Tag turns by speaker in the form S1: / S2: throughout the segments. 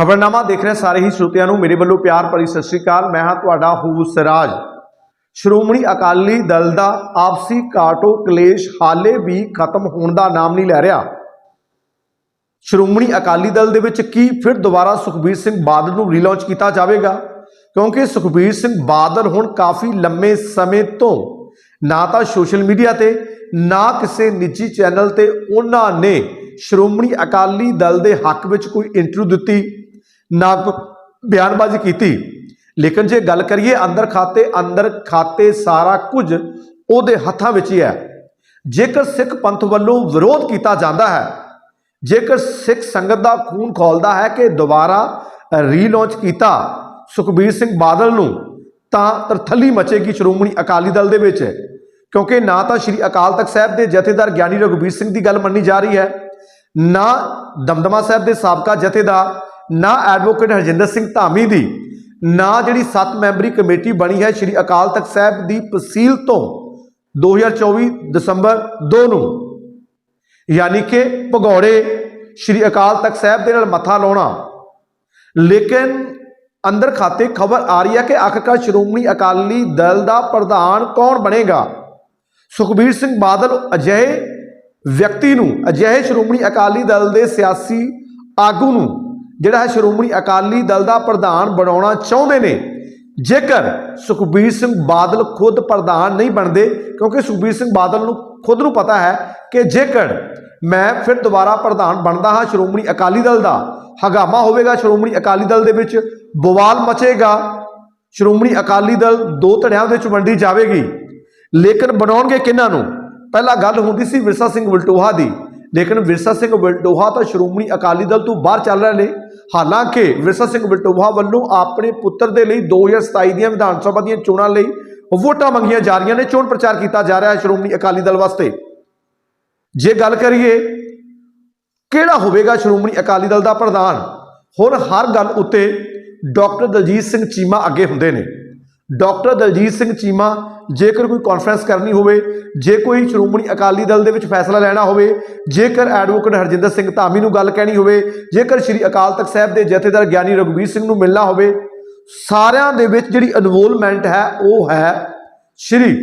S1: ਖਬਰਨਾਮਾ ਦੇਖ ਰਹੇ ਸਾਰੇ ਹੀ ਸਰੋਤਿਆਂ ਨੂੰ ਮੇਰੇ ਵੱਲੋਂ ਪਿਆਰ ਭਰੀ ਸਤਿ ਸ੍ਰੀ ਅਕਾਲ। ਮੈਂ ਹਾਂ ਤੁਹਾਡਾ ਹੂ ਸਰਾਜ ਸ਼੍ਰੋਮਣੀ ਅਕਾਲੀ ਦਲ ਦਾ ਆਪਸੀ ਕਾਟੋ ਕਲੇਸ਼ ਹਾਲੇ ਵੀ ਖਤਮ ਹੋਣ ਦਾ ਨਾਮ ਨਹੀਂ ਲੈ ਰਿਹਾ। ਸ਼੍ਰੋਮਣੀ ਅਕਾਲੀ ਦਲ ਦੇ ਵਿੱਚ ਕੀ ਫਿਰ ਦੁਬਾਰਾ ਸੁਖਬੀਰ ਸਿੰਘ ਬਾਦਲ ਨੂੰ ਰੀਲਾਂਚ ਕੀਤਾ ਜਾਵੇਗਾ? ਕਿਉਂਕਿ ਸੁਖਬੀਰ ਸਿੰਘ ਬਾਦਲ ਹੁਣ ਕਾਫੀ ਲੰਮੇ ਸਮੇਂ ਤੋਂ ਨਾ ਤਾਂ ਸੋਸ਼ਲ ਮੀਡੀਆ ਤੇ, ਨਾ ਕਿਸੇ ਨਿੱਜੀ ਚੈਨਲ ਤੇ ਉਹਨਾਂ ਨੇ ਸ਼੍ਰੋਮਣੀ ਅਕਾਲੀ ਦਲ ਦੇ ਹੱਕ ਵਿੱਚ ਕੋਈ ਇੰਟਰਵਿਊ ਦਿੱਤੀ। ਨਾ ਬਿਆਨਬਾਜ਼ੀ ਕੀਤੀ। ਲੇਕਿਨ ਜੇ ਗੱਲ ਕਰੀਏ ਅੰਦਰ ਖਾਤੇ ਅੰਦਰ ਖਾਤੇ ਸਾਰਾ ਕੁਝ ਉਹਦੇ ਹੱਥਾਂ ਵਿੱਚ ਹੀ ਹੈ। ਜੇਕਰ ਸਿੱਖ ਪੰਥ ਵੱਲੋਂ ਵਿਰੋਧ ਕੀਤਾ ਜਾਂਦਾ ਹੈ, ਜੇਕਰ ਸਿੱਖ ਸੰਗਤ ਦਾ ਖੂਨ ਖੋਲਦਾ ਹੈ ਕਿ ਦੁਬਾਰਾ ਰੀਲਾਂਚ ਕੀਤਾ ਸੁਖਬੀਰ ਸਿੰਘ ਬਾਦਲ ਨੂੰ, ਤਾਂ ਤਰਥੱਲੀ ਮਚੇਗੀ ਸ਼੍ਰੋਮਣੀ ਅਕਾਲੀ ਦਲ ਦੇ ਵਿੱਚ। ਕਿਉਂਕਿ ਨਾ ਤਾਂ ਸ੍ਰੀ ਅਕਾਲ ਤਖਤ ਸਾਹਿਬ ਦੇ ਜਥੇਦਾਰ ਗਿਆਨੀ ਰਘੁਬੀਰ ਸਿੰਘ ਦੀ ਗੱਲ ਮੰਨੀ ਜਾ ਰਹੀ ਹੈ, ਨਾ ਦਮਦਮਾ ਸਾਹਿਬ ਦੇ ਸਾਬਕਾ ਜਥੇਦਾਰ ਨਾ ਐਡਵੋਕੇਟ ਹਰਜਿੰਦਰ ਸਿੰਘ ਧਾਮੀ ਦੀ, ਨਾ ਜਿਹੜੀ 7 ਮੈਂਬਰੀ ਕਮੇਟੀ ਬਣੀ ਹੈ ਸ੍ਰੀ ਅਕਾਲ ਤਖਤ ਸਾਹਿਬ ਦੀ ਤਹਿਸੀਲ ਤੋਂ 2024 ਦਸੰਬਰ 2 ਨੂੰ। ਯਾਨੀ ਕਿ ਭਗੌੜੇ ਸ੍ਰੀ ਅਕਾਲ ਤਖਤ ਸਾਹਿਬ ਦੇ ਨਾਲ ਮੱਥਾ ਲਾਉਣਾ। ਲੇਕਿਨ ਅੰਦਰ ਖਾਤੇ ਖਬਰ ਆ ਰਹੀ ਹੈ ਕਿ ਆਖਰਕਾਰ ਸ਼੍ਰੋਮਣੀ ਅਕਾਲੀ ਦਲ ਦਾ ਪ੍ਰਧਾਨ ਕੌਣ ਬਣੇਗਾ? ਸੁਖਬੀਰ ਸਿੰਘ ਬਾਦਲ ਅਜਿਹੇ ਵਿਅਕਤੀ ਨੂੰ, ਅਜਿਹੇ ਸ਼੍ਰੋਮਣੀ ਅਕਾਲੀ ਦਲ ਦੇ ਸਿਆਸੀ ਆਗੂ ਨੂੰ ਜਿਹੜਾ ਹੈ ਸ਼੍ਰੋਮਣੀ ਅਕਾਲੀ ਦਲ ਦਾ ਪ੍ਰਧਾਨ ਬਣਾਉਣਾ ਚਾਹੁੰਦੇ ਨੇ। ਜੇਕਰ ਸੁਖਬੀਰ ਸਿੰਘ ਬਾਦਲ ਖੁਦ ਪ੍ਰਧਾਨ ਨਹੀਂ ਬਣਦੇ, ਕਿਉਂਕਿ ਸੁਖਬੀਰ ਸਿੰਘ ਬਾਦਲ ਨੂੰ ਖੁਦ ਨੂੰ ਪਤਾ ਹੈ ਕਿ ਜੇਕਰ ਮੈਂ ਫਿਰ ਦੁਬਾਰਾ ਪ੍ਰਧਾਨ ਬਣਦਾ ਹਾਂ ਸ਼੍ਰੋਮਣੀ ਅਕਾਲੀ ਦਲ ਦਾ, ਹਗਾਮਾ ਹੋਵੇਗਾ ਸ਼੍ਰੋਮਣੀ ਅਕਾਲੀ ਦਲ ਦੇ ਵਿੱਚ, ਬਵਾਲ ਮਚੇਗਾ, ਸ਼੍ਰੋਮਣੀ ਅਕਾਲੀ ਦਲ ਦੋ ਧੜਿਆਂ ਵਿੱਚ ਵੰਡੀ ਜਾਵੇਗੀ। ਲੇਕਿਨ ਬਣਾਉਣਗੇ ਕਿਹਨਾਂ ਨੂੰ? ਪਹਿਲਾਂ ਗੱਲ ਹੁੰਦੀ ਸੀ ਵਿਰਸਾ ਸਿੰਘ ਵਲਟੋਹਾ ਦੀ। ਲੇਕਿਨ ਵਿਰਸਾ ਸਿੰਘ ਵਲਟੋਹਾ ਤਾਂ ਸ਼੍ਰੋਮਣੀ ਅਕਾਲੀ ਦਲ ਤੋਂ ਬਾਹਰ ਚੱਲ ਰਹੇ ਨੇ। ਹਾਲਾਂਕਿ ਵਿਰਸਾ ਸਿੰਘ ਵਲਟੋਹਾ ਵੱਲੋਂ ਆਪਣੇ ਪੁੱਤਰ ਦੇ ਲਈ 2027 ਦੀਆਂ ਵਿਧਾਨ ਸਭਾ ਦੀਆਂ ਚੋਣਾਂ ਲਈ ਵੋਟਾਂ ਮੰਗੀਆਂ ਜਾ ਰਹੀਆਂ ਨੇ। ਚੋਣ ਪ੍ਰਚਾਰ ਕੀਤਾ ਜਾ ਰਿਹਾ ਹੈ ਸ਼੍ਰੋਮਣੀ ਅਕਾਲੀ ਦਲ ਵਾਸਤੇ। ਜੇ ਗੱਲ ਕਰੀਏ, ਕਿਹੜਾ ਹੋਵੇਗਾ ਸ਼੍ਰੋਮਣੀ ਅਕਾਲੀ ਦਲ ਦਾ ਪ੍ਰਧਾਨ? ਹੁਣ ਹਰ ਗੱਲ ਉੱਤੇ ਡਾਕਟਰ ਦਲਜੀਤ ਸਿੰਘ ਚੀਮਾ ਅੱਗੇ ਹੁੰਦੇ ਨੇ। ਡਾਕਟਰ ਦਲਜੀਤ ਸਿੰਘ ਚੀਮਾ, ਜੇਕਰ ਕੋਈ ਕਾਨਫਰੰਸ ਕਰਨੀ ਹੋਵੇ, ਜੇ ਕੋਈ ਸ਼੍ਰੋਮਣੀ ਅਕਾਲੀ ਦਲ ਦੇ ਵਿੱਚ ਫੈਸਲਾ ਲੈਣਾ ਹੋਵੇ, ਜੇਕਰ ਐਡਵੋਕੇਟ ਹਰਜਿੰਦਰ ਸਿੰਘ ਧਾਮੀ ਨੂੰ ਗੱਲ ਕਹਿਣੀ ਹੋਵੇ, ਜੇਕਰ ਸ੍ਰੀ ਅਕਾਲ ਤਖਤ ਸਾਹਿਬ ਦੇ ਜਥੇਦਾਰ ਗਿਆਨੀ ਰਘੁਬੀਰ ਸਿੰਘ ਨੂੰ ਮਿਲਣਾ ਹੋਵੇ, ਸਾਰਿਆਂ ਦੇ ਵਿੱਚ ਜਿਹੜੀ ਇਨਵੋਲਵਮੈਂਟ ਹੈ, ਉਹ ਹੈ ਸ਼੍ਰੀ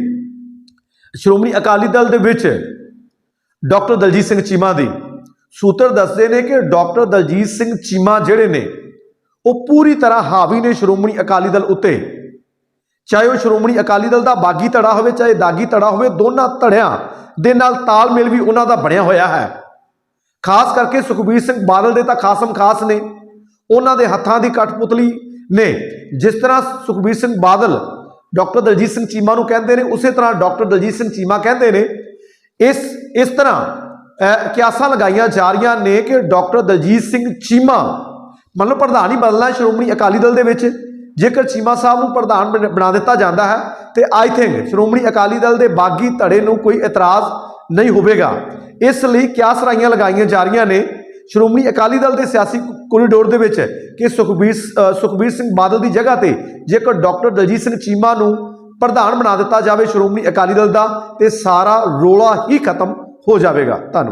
S1: ਸ਼੍ਰੋਮਣੀ ਅਕਾਲੀ ਦਲ ਦੇ ਵਿੱਚ ਡਾਕਟਰ ਦਲਜੀਤ ਸਿੰਘ ਚੀਮਾ ਦੀ। ਸੂਤਰ ਦੱਸਦੇ ਨੇ ਕਿ ਡਾਕਟਰ ਦਲਜੀਤ ਸਿੰਘ ਚੀਮਾ ਜਿਹੜੇ ਨੇ, ਉਹ ਪੂਰੀ ਤਰ੍ਹਾਂ ਹਾਵੀ ਨੇ ਸ਼੍ਰੋਮਣੀ ਅਕਾਲੀ ਦਲ ਉੱਤੇ। ਚਾਹੇ ਉਹ ਸ਼੍ਰੋਮਣੀ ਅਕਾਲੀ ਦਲ ਦਾ ਬਾਗੀ ਧੜਾ ਹੋਵੇ, ਚਾਹੇ ਦਾਗੀ ਧੜਾ ਹੋਵੇ, ਦੋਨਾਂ ਧੜਿਆਂ ਦੇ ਨਾਲ ਤਾਲਮੇਲ ਵੀ ਉਹਨਾਂ ਦਾ ਬਣਿਆ ਹੋਇਆ ਹੈ। ਖਾਸ ਕਰਕੇ ਸੁਖਬੀਰ ਸਿੰਘ ਬਾਦਲ ਦੇ ਤਾਂ ਖਾਸਮ ਖਾਸ ਨੇ। ਉਹਨਾਂ ਦੇ ਹੱਥਾਂ ਦੀ ਕਠਪੁਤਲੀ ਨੇ। ਜਿਸ ਤਰ੍ਹਾਂ ਸੁਖਬੀਰ ਸਿੰਘ ਬਾਦਲ ਡਾਕਟਰ ਦਲਜੀਤ ਸਿੰਘ ਚੀਮਾ ਨੂੰ ਕਹਿੰਦੇ ਨੇ, ਉਸੇ ਤਰ੍ਹਾਂ ਡਾਕਟਰ ਦਲਜੀਤ ਸਿੰਘ ਚੀਮਾ ਕਹਿੰਦੇ ਨੇ, ਇਸ ਇਸ ਤਰ੍ਹਾਂ ਕਿਆਸਾਂ ਲਗਾਈਆਂ ਜਾ ਰਹੀਆਂ ਨੇ ਕਿ ਡਾਕਟਰ ਦਲਜੀਤ ਸਿੰਘ ਚੀਮਾ, ਮਤਲਬ ਪ੍ਰਧਾਨ ਹੀ ਬਦਲਣਾ ਸ਼੍ਰੋਮਣੀ ਅਕਾਲੀ ਦਲ ਦੇ ਵਿੱਚ। ਜੇਕਰ ਚੀਮਾ ਸਾਹਿਬ ਨੂੰ ਪ੍ਰਧਾਨ ਬਣ- ਬਣਾ ਦਿੱਤਾ ਜਾਂਦਾ ਹੈ, ਤੇ ਆਈ ਥਿੰਕ ਸ਼੍ਰੋਮਣੀ ਅਕਾਲੀ ਦਲ ਦੇ ਬਾਗੀ ਧੜੇ ਨੂੰ ਕੋਈ ਇਤਰਾਜ਼ ਨਹੀਂ ਹੋਵੇਗਾ। ਇਸ ਲਈ ਕਿਆ ਸਰਾਈਆਂ ਲਗਾਈਆਂ ਜਾ ਰਹੀਆਂ ਨੇ? ਸ਼੍ਰੋਮਣੀ ਅਕਾਲੀ ਦਲ ਦੇ ਸਿਆਸੀ ਕੋਰੀਡੋਰ ਦੇ ਵਿੱਚ ਕਿ ਸੁਖਬੀਰ ਸੁਖਬੀਰ ਸਿੰਘ ਬਾਦਲ ਦੀ ਜਗ੍ਹਾ ਤੇ ਜੇਕਰ ਡਾਕਟਰ ਦਲਜੀਤ ਸਿੰਘ ਚੀਮਾ ਨੂੰ ਪ੍ਰਧਾਨ ਬਣਾ ਦਿੱਤਾ ਜਾਵੇ ਸ਼੍ਰੋਮਣੀ ਅਕਾਲੀ ਦਲ ਦਾ, ਤੇ ਸਾਰਾ ਰੋਲਾ ਹੀ ਖਤਮ ਹੋ ਜਾਵੇਗਾ। ਧੰਨਵਾਦ।